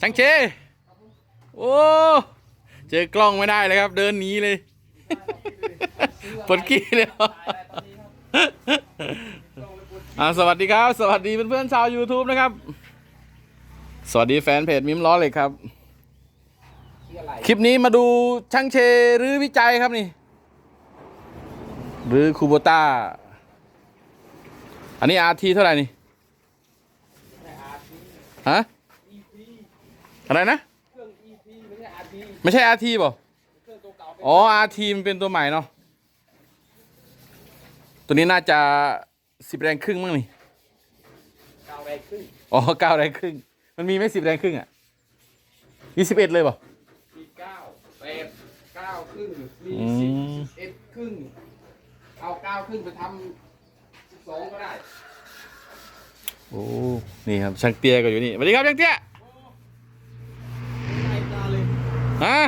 ช่างเชโอ้เจอกล้องไม่ได้เลยครับ เดินหนีเลยปวดกี้เลยอ่าสวัสดีครับ สวัสดีเพื่อนๆชาว YouTube นะครับ สวัสดีแฟนเพจมิมล้อเล็กครับ คลิปนี้มาดูช่างเชหรือวิจัยครับนี่ หรือคูโบต้า อันนี้อาทีเท่าไหร่นี่ฮะ อะไรนะ เครื่อง EP ไม่ใช่ RT ไม่ใช่อาทีป่ะเครื่องตัวเก่าเป็นอ๋ออาทีมันเป็นตัวใหม่เนาะตัวนี้น่าจะสิบแรงครึ่งมั้งนี่เก่าแรงขึ้นอ๋อเก้าแรงครึ่ง มันมีไหม่สิบแรงครึ่งอะยี่สิบเอ็ดเลยป่ะมีเก้าแปดเก้าครึ่งมีอืสิบมเอ็ดครึ่งเอาเก้าครึ่งไปทำสิบสองก็ได้ โอ้ นี่ครับช่างเตี้ยก็อยู่นี่สวัสดีครับช่างเตี้ย ไม่ตาเลย ฮะ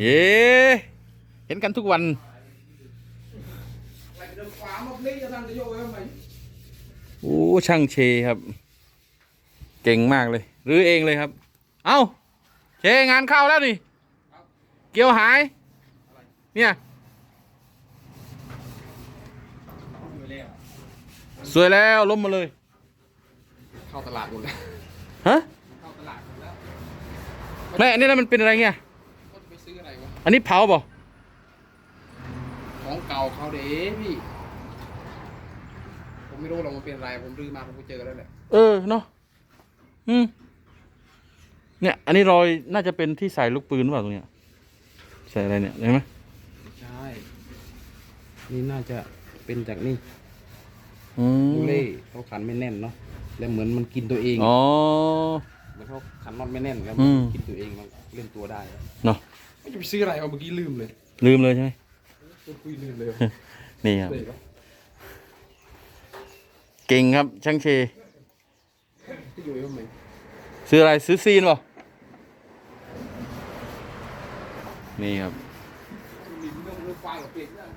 เย้เห็นกันทุกวันไปเดินขวามาพลิกจะทำจะโยกไว้ทำไมโอ้ช่างเชครับ เก่งมากเลยรื้อเองเลยครับ เอ้าเชงานเข้าแล้วนี่เกี่ยวหาย เนี่ยอยู่แล้วสวยแล้วล้มมาเลย เข้าตลาดหมดแล้วฮะ เข้าตลาดหมดแล้ว แม่อันนี้แล้วมันเป็นอะไรเงี้ยก็จะไปซื้ออะไรวะ อันนี้เผาบ่ของเก่าเขาเด้พี่ ผมไม่รู้หรอกมันเป็นอะไรผมรื้อมาผมก็เจอแล้วแหละเออเนาะอืมเนี่ย อันนี้รอยน่าจะเป็นที่ใส่ลูกปืนหรือเปล่าตรงเนี้ยใส่อะไรเนี่ยเห็นไหมใช่ นี่น่าจะเป็นจากนี่อืมดูเล่เขาขันไม่แน่นเนาะแล้วเหมือนมันกินตัวเอง อ๋อ เหมือนเขาขันน็อตไม่แน่นแล้วอืมันมกินตัวเองมันเล่นตัวได้เนาะไม่จะไปซื้ออะไรเอาเมื่อกี้ลืมเลยลืมเลยใช่ไหมคุยลืมเลยนี่ครับ เลยเหรอเก่งครับช่างเชที่อยู่ทำไมซื้ออะไรซื้อซีนบ่นี่ครับมีเรื่องเรื่องไฟกับเป็ดเนี่ย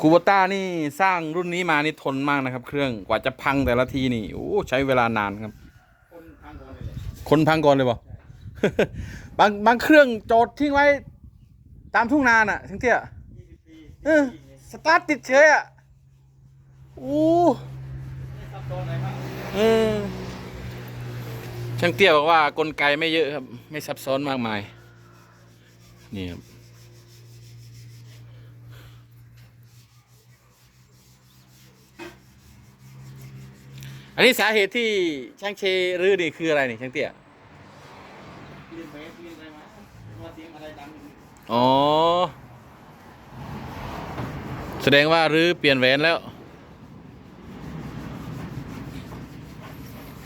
คูโบต้านี่สร้างรุ่นนี้มานี่ทนมากนะครับ เครื่องกว่าจะพังแต่ละทีนี่โอ้ใช้เวลานานครับ คนพังก่อนเลยบ่บางบางเครื่องจอดทิ้งไว้ ตามทุ่งนาน่ะทั้งเตี้ยเออสตาร์ทติดเฉยอะโอ้เออช่างเตี้ยบอกว่ากลไกไม่เยอะครับ ไม่ซับซ้อนมากมาย นี่ครับอันนี้สาเหตุที่ช่างเชรื้อนี่คืออะไรนี่ช่างเตี้ย ลืมไปลืมอะไรมาว่าเสียงอะไรดังอยู่อ๋อ แสดงว่ารื้อเปลี่ยนแหวนแล้ว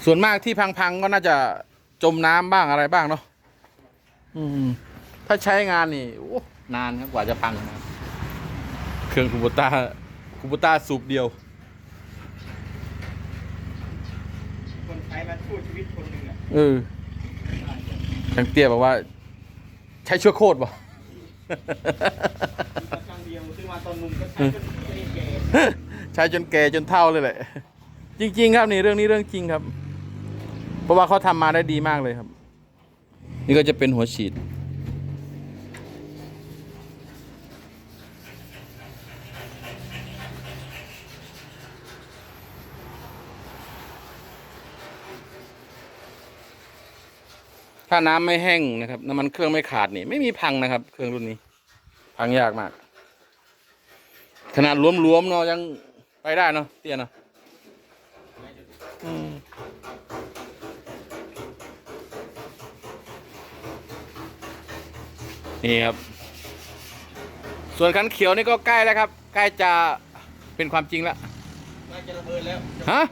ส่วนมากที่พังๆก็น่าจะจมน้ำบ้างอะไรบ้างเนาะอืม ถ้าใช้งานนี่โอ้นานครับกว่าจะพังนะครับเครื่องคูโบต้าคูโบต้าสูบเดียว คนใช้มาช่วยชีวิตคนหนึ่งอะเออ ช่างเตี้ยบอกว่า ใช้ชั่วโคตรบ่ครั้งเดียวซื้อมาตอนหนุ่มก็ใช้จนไม่แก่ใช้จนแก่จนเท่าเลยแหละ จริง ๆ ครับนี่เรื่องนี้เรื่องจริงครับ เพราะว่าเขาทำมาได้ดีมากเลยครับ นี่ก็จะเป็นหัวฉีด ถ้าน้ำไม่แห้งนะครับน้ำมันเครื่องไม่ขาดนี่ไม่มีพังนะครับ เครื่องรุ่นนี้ พังยากมาก ขนาดรวมๆเนาะยังไปได้เนาะเตี้ยเนาะอืมนี่ครับ ส่วนคันเขียวนี่ก็ใกล้แล้วครับ ใกล้จะเป็นความจริงแล้วใกล้จะระเบิดแล้วฮะ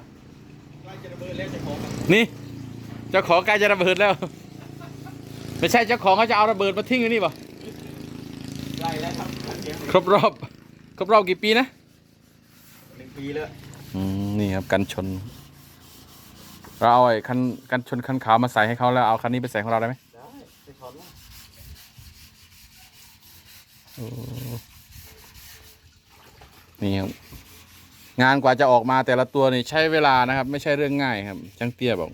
ใกล้จะระเบิดแล้วจะของนี่เจ้าของใกล้จะระเบิดแล้ว ไม่ใช่เจ้าของเขาจะเอาระเบิดมาทิ้งอยู่นี่ป่ะใกล้แล้วครับครั้งเดียวครบรอบ ครบรอบกี่ปีนะหนึ่งปีแล้วอืมนี่ครับกันชน เราเอาไอ้คันกันชนคันขาวมาใส่ให้เขาแล้วเอาคันนี้ไปใส่ของเราได้ไหมได้ไปถอนว่านี่ครับงานกว่าจะออกมาแต่ละตัวนี่ใช้เวลานะครับ ไม่ใช่เรื่องง่ายครับช่างเตี้ยบอก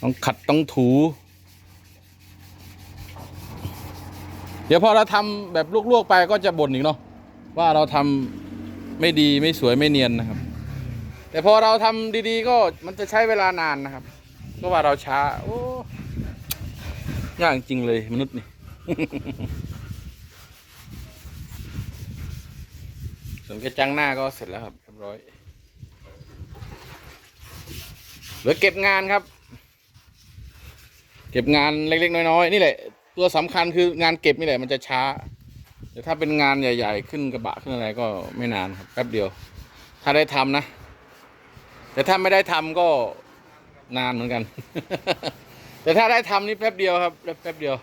ต้องขัดต้องถู เดี๋ยวพอเราทำแบบลวกๆไปก็จะบ่นอีกเนาะว่าเราทำไม่ดีไม่สวยไม่เนียนนะครับ แต่พอเราทำดีๆ ก็มันจะใช้เวลานานนะครับ ก็ว่าเราช้า โอ้ยากจริงเลยมนุษย์นี่ส่วนกระจังหน้าก็เสร็จแล้วครับเรียบร้อยเหลือเก็บงานครับ เก็บงานเล็กๆน้อยๆนี่แหละ ตัวสำคัญคืองานเก็บนี่แหละมันจะช้า แต่ถ้าเป็นงานใหญ่ ๆ ขึ้นกระบะขึ้นอะไรก็ไม่นานครับแป๊บเดียว ถ้าได้ทำนะ แต่ถ้าไม่ได้ทำก็นานเหมือนกัน แต่ถ้าได้ทำนี่แป๊บเดียวครับแป๊บเดียว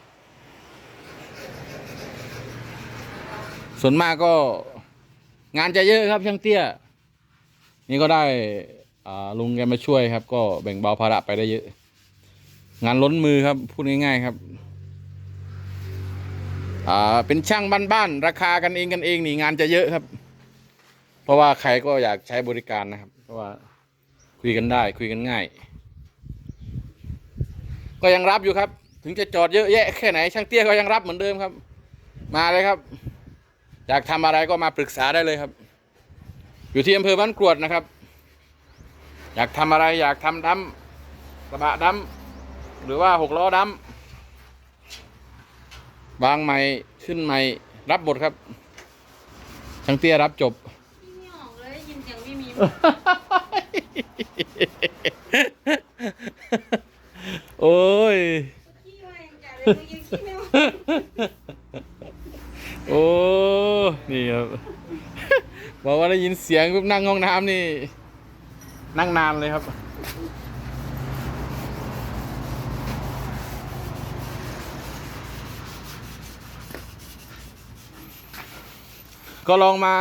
ส่วนมากก็งานจะเยอะครับช่างเตี้ย นี่ก็ได้ลุงแกมาช่วยครับ ก็แบ่งเบาภาระไปได้เยอะ งานล้นมือครับ พูดง่ายๆครับ อ่าเป็นช่างบ้านๆราคากันเองกันเองนี่งานจะเยอะครับ เพราะว่าใครก็อยากใช้บริการนะครับ เพราะว่าคุยกันได้คุยกันง่าย ก็ยังรับอยู่ครับ ถึงจะจอดเยอะแยะแค่ไหน ช่างเตี้ยก็ยังรับเหมือนเดิมครับ มาเลยครับ อยากทำอะไรก็มาปรึกษาได้เลยครับ อยู่ที่อำเภอบ้านกรวดนะครับ อยากทำอะไรอยากทำดำกระบะดำหรือว่าหกล้อดำ วางใหม่ขึ้นใหม่รับหมดครับช่างเตี้ยรับจบพี่ไม่ออกเลยยินเสียงไม่มีโอ้ย ขี้ว่ายังจ่ายเลยเมื่อกี้ขี้ไม่ออกโอ้ นี่ครับ บอกว่าได้ยินเสียงปุ๊บนั่งห้องน้ำนี่ นั่งนานเลยครับ ก็ลองมา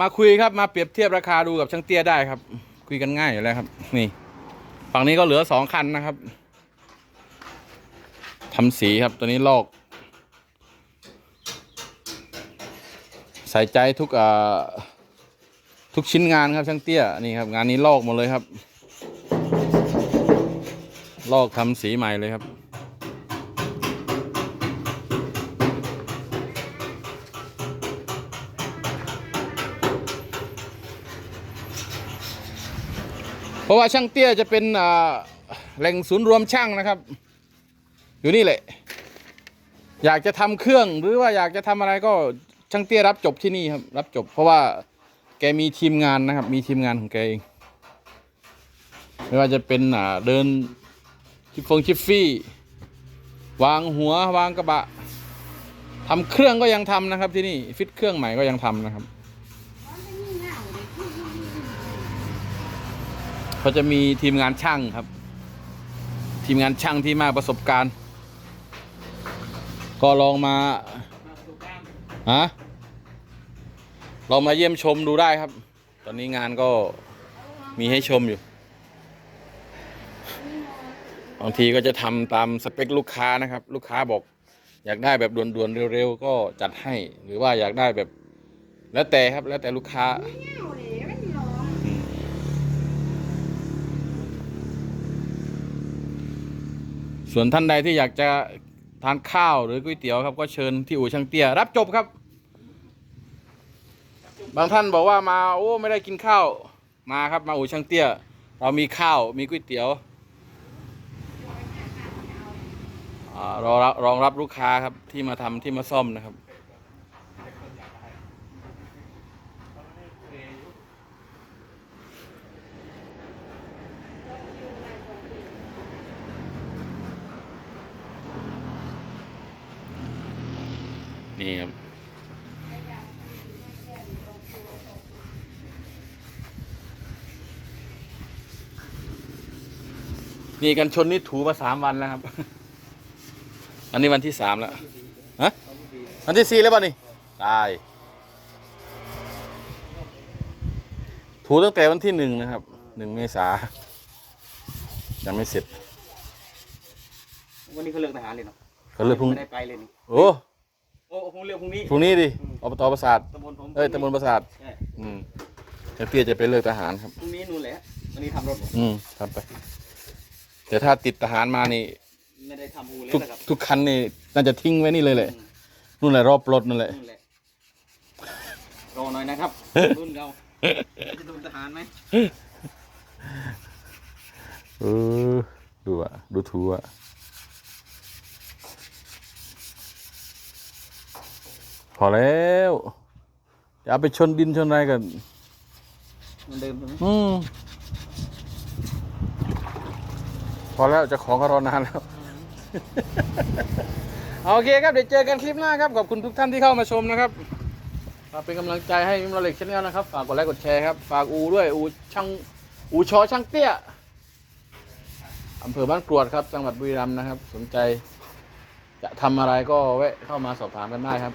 มาคุยครับมาเปรียบเทียบราคาดูกับช่างเตี้ยได้ครับ คุยกันง่ายอยู่แล้วครับ นี่ ฝั่งนี้ก็เหลือสองคันนะครับทำสีครับตัวนี้ลอก ใส่ใจทุกอ่าทุกชิ้นงานครับช่างเตี้ยนี่ครับ งานนี้ลอกหมดเลยครับ ลอกทำสีใหม่เลยครับ เพราะว่าช่างเตี้ยจะเป็นแหล่งศูนย์รวมช่างนะครับ อยู่นี่แหละ อยากจะทำเครื่องหรือว่าอยากจะทำอะไรก็ช่างเตี้ยรับจบที่นี่ครับ รับจบ เพราะว่าแกมีทีมงานนะครับ มีทีมงานของแกเองไม่ว่าจะเป็นเดินชิฟฟงชิฟฟี่ วางหัววางกระบะทำเครื่องก็ยังทำนะครับที่นี่ฟิตเครื่องใหม่ก็ยังทำนะครับ เขาจะมีทีมงานช่างครับ ทีมงานช่างที่มากประสบการณ์ ก็ลองมาฮะลองมาเยี่ยมชมดูได้ครับ ตอนนี้งานก็มีให้ชมอยู่บางทีก็จะทำตามสเปคลูกค้านะครับ ลูกค้าบอก อยากได้แบบด่วนๆเร็วๆก็จัดให้ หรือว่าอยากได้แบบ แล้วแต่ครับแล้วแต่ลูกค้า ส่วนท่านใดที่อยากจะทานข้าวหรือก๋วยเตี๋ยวครับ ก็เชิญที่อู่ช่างเตี้ยรับจบครับ บางท่านบอกว่ามาโอ้ไม่ได้กินข้าวมาครับมาอู่ช่างเตี้ย เรามีข้าวมีก๋วยเตี๋ยวรอรับรองรับลูกค้าครับที่มาทำที่มาซ่อมนะครับ นี่ครับนี่กันชนนี่ถูมาสามวันแล้วครับ อันนี้วันที่สามแล้ว ฮะ วันที่สี่แล้วป่ะนี่ ตาย ถูตั้งแต่วันที่หนึ่งนะครับ หนึ่งเมษา ยังไม่เสร็จ วันนี้เขาเลือกทหารเลยเนาะเขาเลือกพรุ่งไม่ได้ไปเลยนี่ โอ้ โอ้คงเลือกพรุ่งนี้พรุ่งนี้ดิอบตประสาทตำบลผมเอ้ยตำบลประสาทใช่อืมเจ้าเตี้ยจะไปเลือกทหารครับ พรุ่งนี้นู่นแหละวันนี้ทำรถอืมทำไปแต่ถ้าติดทหารมานี่ ไม่ได้ทำอูเลยทุกนะครับทุกคันนี่น่าจะทิ้งไว้นี่เลยแหละนู่นแหละรอบรถนั่นแหละนู่นแหละรอหน่อยนะครับรุ่นเราจะโดนทหารไหมเออดูอะดูทูอะ พอแล้วอย่าเอาไปชนดินชนอะไรกันมันเดิมใช่ไหมอืมพอแล้วเจะของก็รอนานแล้วโอเคครับ เดี๋ยวเจอกันคลิปหน้าครับ ขอบคุณทุกท่านที่เข้ามาชมนะครับฝากเป็นกำลังใจให้มิมโรเล็กชแนลนะครับ ฝากกดไลค์กดแชร์ครับ ฝากอูด้วย อูช่าง อูชอช่างเตี้ยอำเภอบ้านกรวดครับ จังหวัดบุรีรัมย์นะครับ สนใจ จะทำอะไรก็แวะเข้ามาสอบถามกันได้ครับ